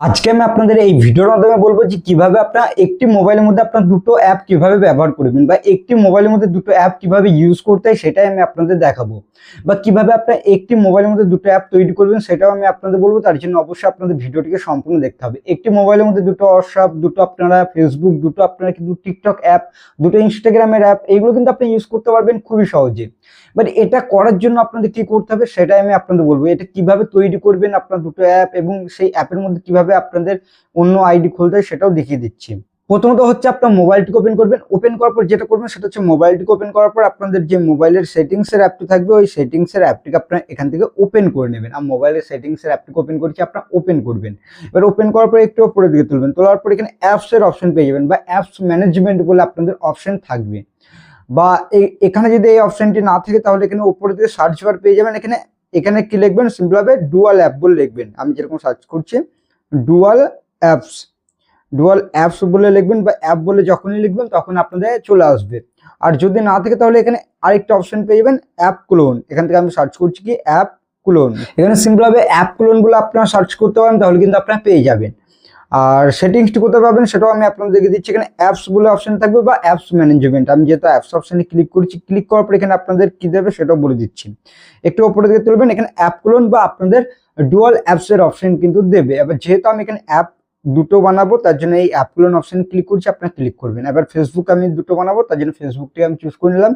আজকে আমি আপনাদের এই ভিডিওর মাধ্যমে বলব যে কীভাবে আপনার একটি মোবাইলের মধ্যে আপনার দুটো অ্যাপ কীভাবে ব্যবহার করবেন বা একটি মোবাইলের মধ্যে দুটো অ্যাপ কীভাবে ইউজ করতে হয় সেটাই আমি আপনাদের দেখাবো। বা কীভাবে আপনার একটি মোবাইলের মধ্যে দুটো অ্যাপ তৈরি করবেন সেটাও আমি আপনাদের বলব, তার জন্য অবশ্যই আপনাদের ভিডিওটিকে সম্পূর্ণ দেখতে হবে। একটি মোবাইলের মধ্যে দুটো হোয়াটসঅ্যাপ দুটো আপনারা ফেসবুক দুটো আপনারা কিন্তু টিকটক অ্যাপ, দুটো ইনস্টাগ্রামের অ্যাপ, এইগুলো কিন্তু আপনি ইউজ করতে পারবেন খুবই সহজে। বাট এটা করার জন্য আপনাদের কি করতে হবে সেটাই আমি আপনাদের বলব। এটা কীভাবে তৈরি করবেন আপনার দুটো অ্যাপ এবং সেই অ্যাপের মধ্যে কীভাবে আপনাদের অন্য আইডি খুলতে হয় সেটাও দেখিয়ে দিচ্ছি। প্রথমত হচ্ছে আপনার মোবাইলটিকে ওপেন করবেন। ওপেন করার পর যেটা করবেন সেটা হচ্ছে মোবাইলটিকে ওপেন করার পর আপনাদের যে মোবাইলের সেটিংসের অ্যাপটি থাকবে, ওই সেটিংসের অ্যাপটিকে আপনার এখান থেকে ওপেন করে নেবেন। আর মোবাইলের সেটিংসের অ্যাপটিকে ওপেন করছি আপনার ওপেন করবেন। এবার ওপেন করার পর একটু উপরের দিকে তুলবেন। তোলার পর এখানে অ্যাপসের অপশন পেয়ে যাবেন বা অ্যাপস ম্যানেজমেন্ট বলে আপনাদের অপশন থাকবে। বা এখানে যদি এই অপশনটি না থাকে, তাহলে এখানে উপরে দিকে সার্চ বার পেয়ে যাবেন। এখানে এখানে কি লিখবেন? সিম্পল ভাবে ডুয়াল অ্যাপ বলে লিখবেন। আমি যেরকম সার্চ করছি ডুয়াল অ্যাপস ডুয়াল অ্যাপস বলে লিখবেন বা অ্যাপ বলে যখনই লিখবেন, তখন আপনাদের চলে আসবে। আর যদি না থাকে, তাহলে এখানে আরেকটা অপশন পেয়ে যাবেন অ্যাপ ক্লোন এখান থেকে আমি সার্চ করছি কি অ্যাপ ক্লোন এখানে সিম্পল ভাবে অ্যাপ ক্লোন বলে আপনারা সার্চ করতে পারেন, তাহলে কিন্তু আপনারা পেয়ে যাবেন। আর সেটিংসটি কোথায় পাবেন সেটাও আমি আপনাদের দেখে দিচ্ছি। এখানে অ্যাপস বলে অপশন থাকবে বা অ্যাপস ম্যানেজমেন্ট আমি যেহেতু অ্যাপস অপশনে ক্লিক করছি ক্লিক করার পর এখানে আপনাদের কী দেবে সেটাও বলে দিচ্ছি। একটু উপরে দিকে তুলবেন এখানে অ্যাপ ক্লোন বা আপনাদের ডুয়াল অ্যাপসের অপশন কিন্তু দেবে। এবার যেহেতু আমি এখানে অ্যাপ দুটো বানাবো, তার জন্য এই অ্যাপ ক্লোন অপশন ক্লিক করছি, আপনারা ক্লিক করবেন। এবার ফেসবুক আমি দুটো বানাবো, তার জন্য ফেসবুকটি আমি চুজ করে নিলাম।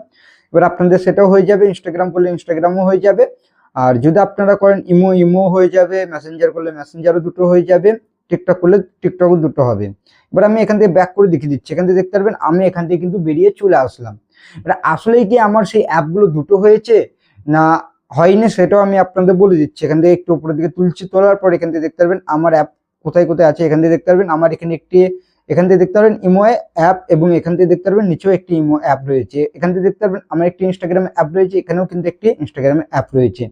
এবার আপনাদের সেটাও হয়ে যাবে ইনস্টাগ্রাম করলে ইনস্টাগ্রামও হয়ে যাবে। আর যদি আপনারা করেন ইমো ইমো হয়ে যাবে মেসেঞ্জার করলে মেসেঞ্জারও দুটো হয়ে যাবে। টিকটক করলে টিকটকও দুটো হবে। এবার আমি এখান থেকে ব্যাক করে দেখিয়ে দিচ্ছি। এখান থেকে দেখতে পারবেন, আমি এখান থেকে কিন্তু বেরিয়ে চলে আসলাম। এবার আসলেই কি আমার সেই অ্যাপগুলো দুটো হয়েছে? না, হয়নি সেটাও আমি আপনাদের বলে দিচ্ছি। এখান থেকে একটু উপরের দিকে তুলছি, তোলার পর এখান থেকে দেখতে পারবেন, আমার অ্যাপ কোথায় কোথায় আছে এখান থেকে দেখতে পারবেন। আমার এখানে একটি, এখান থেকে দেখতে পারবেন ইমো অ্যাপ এবং এখান থেকে দেখতে পারবেন নিচেও একটি ইমো অ্যাপ রয়েছে। এখান থেকে দেখতে পারবেন, আমার একটি ইনস্টাগ্রাম অ্যাপ রয়েছে, এখানেও কিন্তু একটি ইনস্টাগ্রাম অ্যাপ রয়েছে।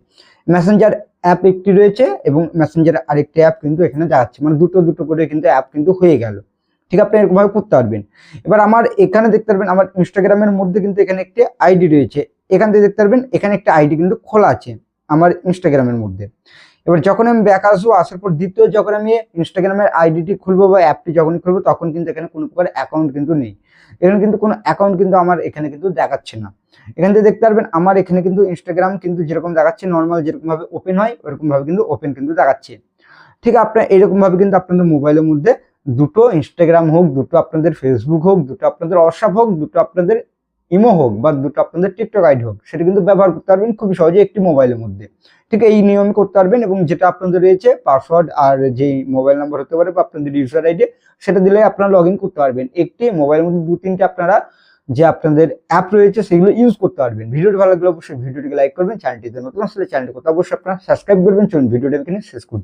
মেসেঞ্জার অ্যাপ একটি রয়েছে এবং মেসেঞ্জার আরেকটি অ্যাপ কিন্তু এখানে দেখাচ্ছে মানে দুটো দুটো করে কিন্তু অ্যাপ কিন্তু হয়ে গেল। ঠিক আপনি এরকমভাবে করতে পারবেন। এবার আমার এখানে দেখতে পারবেন, আমার ইনস্টাগ্রামের মধ্যে কিন্তু এখানে একটি আইডি রয়েছে। এখান থেকে দেখতে পারবেন, এখানে একটা আইডি কিন্তু খোলা আছে আমার ইনস্টাগ্রামের মধ্যে। এবার যখন আমি ব্যাক আসব, আসার পর দ্বিতীয় যখন আমি ইনস্টাগ্রামের আইডিটি খুলবো বা অ্যাপটি যখনই খুলবো, তখন কিন্তু এখানে কোনো প্রকার অ্যাকাউন্ট কিন্তু নেই। এখানে কিন্তু কোনো অ্যাকাউন্ট কিন্তু আমার এখানে কিন্তু দেখাচ্ছে না। এখান থেকে দেখতে পারবেন আমার এখানে কিন্তু ইনস্টাগ্রাম কিন্তু যেরকম দেখাচ্ছে নর্মাল যেরকম ভাবে ওপেন হয়, ওরকম ভাবে কিন্তু ওপেন কিন্তু দেখাচ্ছে। ঠিক আপনার এরকম ভাবে কিন্তু আপনাদের মোবাইলের মধ্যে দুটো ইনস্টাগ্রাম হোক, দুটো আপনাদের ফেসবুক হোক, দুটো আপনাদের হোয়াটসঅ্যাপ হোক, দুটো আপনাদের ইমো হোক বা দুটো আপনাদের টিকটক আইডি হোক, সেটা কিন্তু ব্যবহার করতে পারবেন খুবই সহজে একটি মোবাইলের মধ্যে। ঠিক এই নিয়মে করতে পারবেন এবং যেটা আপনাদের রয়েছে পাসওয়ার্ড আর যেই মোবাইল নাম্বার হতে পারে বা আপনাদের ইউজার আইডি সেটা দিলে আপনারা লগ করতে পারবেন। একটি মোবাইলের মধ্যে দু তিনটে আপনারা যে আপনাদের অ্যাপ রয়েছে, সেগুলো ইউজ করতে পারবেন। ভিডিওটি ভালো লাগলে অবশ্যই ভিডিওটিকে লাইক করবেন চ্যানেলটিতে নতুন আসলে চ্যানেলটি করতে অবশ্যই আপনারা সাবস্ক্রাইব করবেন। চলুন, ভিডিওটি এখানে শেষ করছি।